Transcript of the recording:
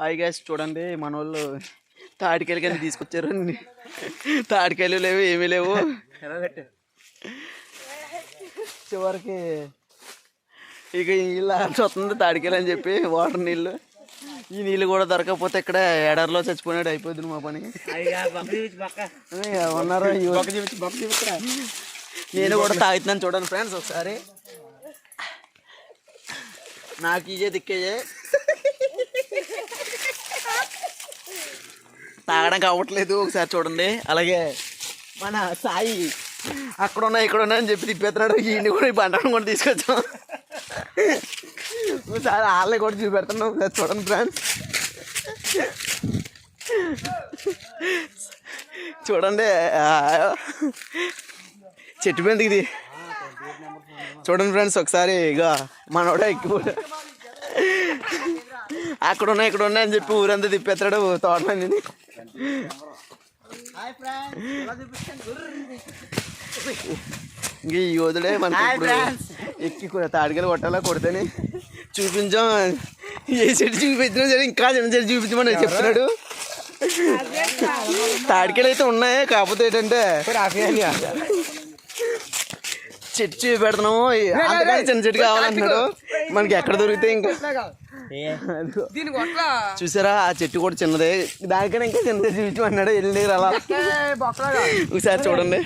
Hi gas చూడండి మన వాళ్ళు తాటికాయలు కింద తీసుకొచ్చారు. తాటికాయలు లేవు ఏమీ లేవు. చివరికి ఇక ఇలా వస్తుంది తాడికాయలు అని చెప్పి వాటర్ నీళ్ళు. ఈ నీళ్ళు కూడా దొరకకపోతే ఇక్కడ ఎడర్లో చచ్చిపోయినట్టు అయిపోతుంది మా పని. ఉన్నారు నేను కూడా తాగుతున్నాను చూడండి ఫ్రెండ్స్ ఒకసారి. నాకు ఇదే దిక్కేయే తాగడానికి అవ్వట్లేదు ఒకసారి చూడండి. అలాగే మన సాయి అక్కడ ఉన్నా ఇక్కడ ఉన్నా అని చెప్పి తిప్పేస్తున్నాడు. ఈయన కూడా ఈ బండను కూడా తీసుకొచ్చాం. ఒకసారి వాళ్ళని కూడా చూపెడుతున్నాం ఒకసారి చూడండి ఫ్రెండ్స్ చూడండి చెట్టు మీద ఇది చూడండి ఫ్రెండ్స్ ఒకసారి ఇక మనోడే ఎక్కువ. అక్కడ ఉన్నా ఇక్కడ ఉన్నా అని చెప్పి ఊరంతా తిప్పేస్తాడు తోటలని ఇంక ఈ యోధుడే మనకి ఎక్కి తాడికలు కొట్టాలా కొడితేనే చూపించాం. ఏ చెట్టు చూపించినా సరే ఇంకా చిన్న చెట్టు చూపించమని చెప్తున్నాడు. తాడికలు అయితే ఉన్నాయి కాకపోతే ఏంటంటే చెట్టు చూపెడుతున్నాము. అంతకన్నా చిన్న చెట్టు కావాలంటున్నాడు. మనకి ఎక్కడ దొరికితే ఇంకా. చూసారా? ఆ చెట్టు కూడా చిన్నదే. దానికన్నా ఇంకా చిన్నదే. చూపించమన్నాడు వెళ్ళి అలా. ఒకసారి చూడండి.